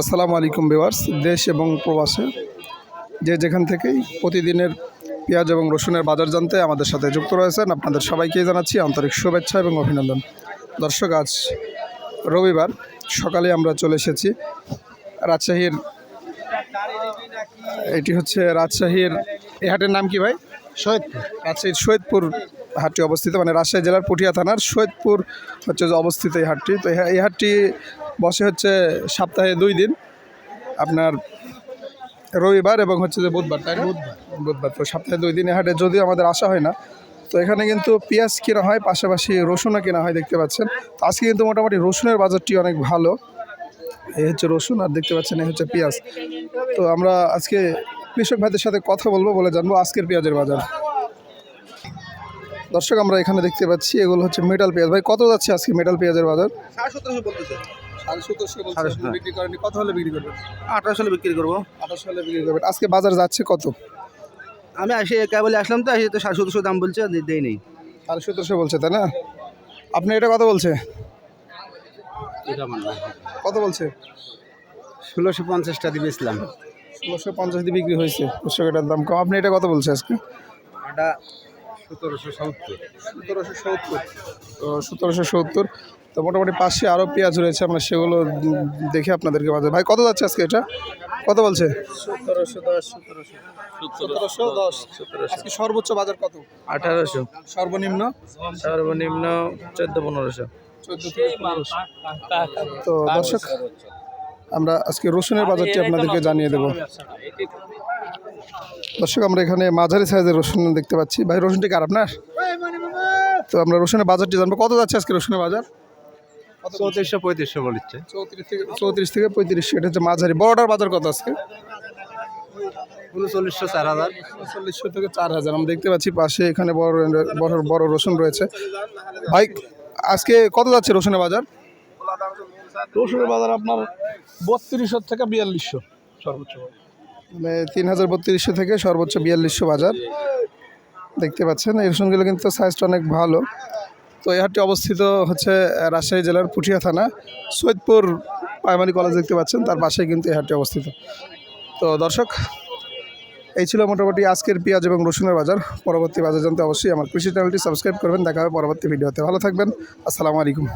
আসসালামু আলাইকুম বিওয়ার্স দেশ এবং প্রবাসে যে যেখান থেকেই প্রতিদিনের পেঁয়াজ এবং রসুনের বাজার জানতে আমাদের সাথে যুক্ত রয়েছেন আপনাদের সবাইকেই জানাচ্ছি আন্তরিক শুভেচ্ছা এবং অভিনন্দন। দর্শক আজ রবিবার সকালে আমরা চলে এসেছি রাজশাহীর এটি হচ্ছে রাজশাহীর এ হাটের নাম কি ভাই? সৈয়দপুর। রাজশাহীর সৈয়দপুর হাটটি অবস্থিত মানে রাজশাহী জেলার পুঠিয়া থানার সৈয়দপুর হচ্ছে যে অবস্থিত এই হাটটি। তো এই হাটটি বসে হচ্ছে সপ্তাহে দুই দিন। আপনার রবিবার এবং হচ্ছে যে বুধবার তাই না? বুধবার। তো সপ্তাহে দুই দিন হাটে যদিও আমাদের আসা হয় না তো এখানে কিন্তু পেঁয়াজ কেনা হয় পাশাপাশি রসুনও কেনা হয় দেখতে পাচ্ছেন। তো আজকে কিন্তু মোটামুটি রসুনের বাজারটি অনেক ভালো। এই হচ্ছে রসুন আর দেখতে পাচ্ছেন এই হচ্ছে পেঁয়াজ। তো আমরা আজকে কৃষক ভাইদের সাথে কথা বলব বলে জানব আজকের পেঁয়াজের বাজার। দর্শক আমরা এখানে দেখতে পাচ্ছি এগুলো হচ্ছে মেটাল পেঁয়াজ। ভাই কত যাচ্ছে আজকে মেটাল পেঁয়াজের বাজার? সতেরো। বিক্রি করেনি কত হলে বিক্রি করবেন? আঠারোশো হলে বিক্রি করব। আঠাশো হলে বিক্রি করবেন। আজকে বাজার যাচ্ছে কত? আমি আসে কেবলে আসলাম তো এসে তো সাড়ে সতেরোশো দাম বলছে দেই নেই। সাড়ে সতেরোশো বলছে তাই না? আপনি এটা কত বলছে? কত বলছে? ষোলোশো পঞ্চাশটা দিয়ে বেচলাম। ষোলোশো পঞ্চাশ দিয়ে বিক্রি হয়েছে কৃষক দাম কম। আপনি এটা কত বলছে আজকে? এটা সতেরোশো সত্তর। সতেরোশো সত্তর। তো সতেরোশো সত্তর। তো মোটামুটি পাশে আরও পেঁয়াজ রয়েছে আমরা সেগুলো দেখে আপনাদেরকে বাজার ভাই কত যাচ্ছে আজকে এটা? কত বলছে? সর্বোচ্চ বাজার কত? আঠারোশো। সর্বনিম্ন? সর্বনিম্ন চোদ্দ পনেরোশো। তো দর্শক আমরা আজকে রসুনের বাজারটি আপনাদেরকে জানিয়ে দেব। দর্শক আমরা এখানে মাঝারি সাইজের রসুন দেখতে পাচ্ছি। ভাই রসুনটি কার আপনার? তো আমরা রসুনের বাজারটি জানব। কত যাচ্ছে আজকে রসুনের বাজার? চৌত্রিশশো পঁয়ত্রিশশো বলছে চৌত্রিশ থেকে চৌত্রিশ থেকে পঁয়ত্রিশ এটা হচ্ছে মাঝারি। বড়টার বাজার কত আজকে? উনচল্লিশশো চার হাজার। চল্লিশশো থেকে চার হাজার। আমরা দেখতে পাচ্ছি পাশে এখানে বড় বড় বড় রসুন রয়েছে। ভাই আজকে কত যাচ্ছে রসুনের বাজার? রসুনের বাজার আপনার বত্রিশশো থেকে বিয়াল্লিশশো সর্বোচ্চ মানে তিন হাজার বত্রিশশো থেকে সর্বোচ্চ বিয়াল্লিশশো বাজার। দেখতে পাচ্ছেন এই রসুনগুলো কিন্তু সাইজটা অনেক ভালো। তো এই হাটটি অবস্থিত হচ্ছে রাজশাহী জেলার পুঠিয়া থানা। সৈয়দপুর প্রাইমারি কলেজ দেখতে পাচ্ছেন, তার পাশেই কিন্তু এই হাটটি অবস্থিত। তো দর্শক, এই ছিল মোটামুটি আজকের পেঁয়াজ এবং রসুনের বাজার। পরবর্তী বাজার জানতে অবশ্যই আমার কৃষি চ্যানেলটি সাবস্ক্রাইব করবেন। দেখা হবে পরবর্তী ভিডিওতে। ভালো থাকবেন। আসসালামু আলাইকুম।